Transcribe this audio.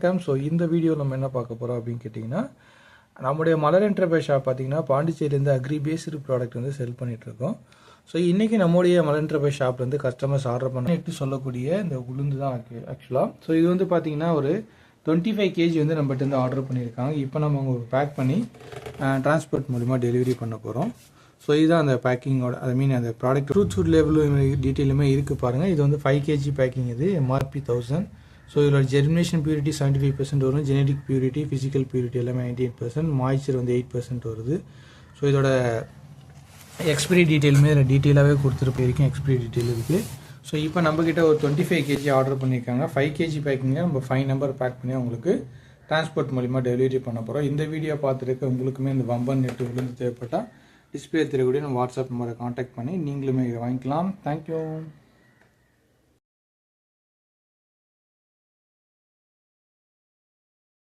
வணக்கம். ஸோ இந்த வீடியோ நம்ம என்ன பார்க்க போகிறோம் அப்படின்னு கேட்டிங்கன்னா நம்முடைய மலர் என்டர்பிரைஸ் ஷாப் பார்த்தீங்கன்னா பாண்டிச்சேரியிலேருந்து அக்ரி பேஸ்டு ப்ராடக்ட் வந்து செல் பண்ணிகிட்ருக்கோம் ஸோ இன்றைக்கி நம்முடைய மலர் என்டர்பிரைஸ் ஷாப்லேருந்து கஸ்டமர்ஸ் ஆர்டர் பண்ணிட்டு சொல்லக்கூடிய இந்த உளுந்து தான் ஆக்சுவலாக ஸோ இது வந்து பார்த்தீங்கன்னா ஒரு டுவெண்ட்டி ஃபைவ் கேஜி வந்து நம்மகிட்ட இருந்து ஆர்டர் பண்ணியிருக்காங்க. இப்போ நம்ம அவங்க பேக் பண்ணி டிரான்ஸ்போர்ட் மூலிமா டெலிவரி பண்ண போகிறோம் ஸோ இதுதான் அந்த பேக்கிங்கோட ஐ மீன் அந்த ப்ராடக்ட் ஃப்ரூட் ஃபுட் லெவலும் டீட்டெயிலுமே இருக்குது பாருங்கள் இது வந்து ஃபைவ் கேஜி பேக்கிங் இது எம்ஆர்பி தௌசண்ட் ஸோ இதோட germination purity seventy five percent வரும். ஜெனடிக் பியூரிட்டி ஃபிசிக்கல் பியூரிட்டி எல்லாமே நைன்டி எயிட் பர்சன்ட் மாய்ச்சர் வந்து எயிட் பர்சன்ட் வருது. ஸோ இதோட எக்ஸ்பிரி டீட்டெயிலுமே இதில் டீட்டெயிலாகவே கொடுத்துட்டு போயிருக்கேன். எக்ஸ்பிரி டீட்டெயில் இருக்குது ஸோ இப்போ நம்மக்கிட்ட ஒரு டுவெண்ட்டி ஃபைவ் கேஜி ஆர்டர் பண்ணியிருக்காங்க. ஃபைவ் கேஜி பேக்கிங்கில் நம்ம ஃபைவ் நம்பர் பேக் பண்ணி உங்களுக்கு டிரான்ஸ்போர்ட் மூலிமா டெலிவரி பண்ண போகிறோம் இந்த வீடியோ பார்த்துருக்க உங்களுக்குமே இந்த வம்பன் நெட் விழுந்து தேவைப்பட்டால் டிஸ்பிளே தெரியக்கூடிய நம்ம வாட்ஸ்அப் நம்பரை காண்டாக்ட் பண்ணி நீங்களுமே இதை வாங்கிக்கலாம். தேங்க்யூ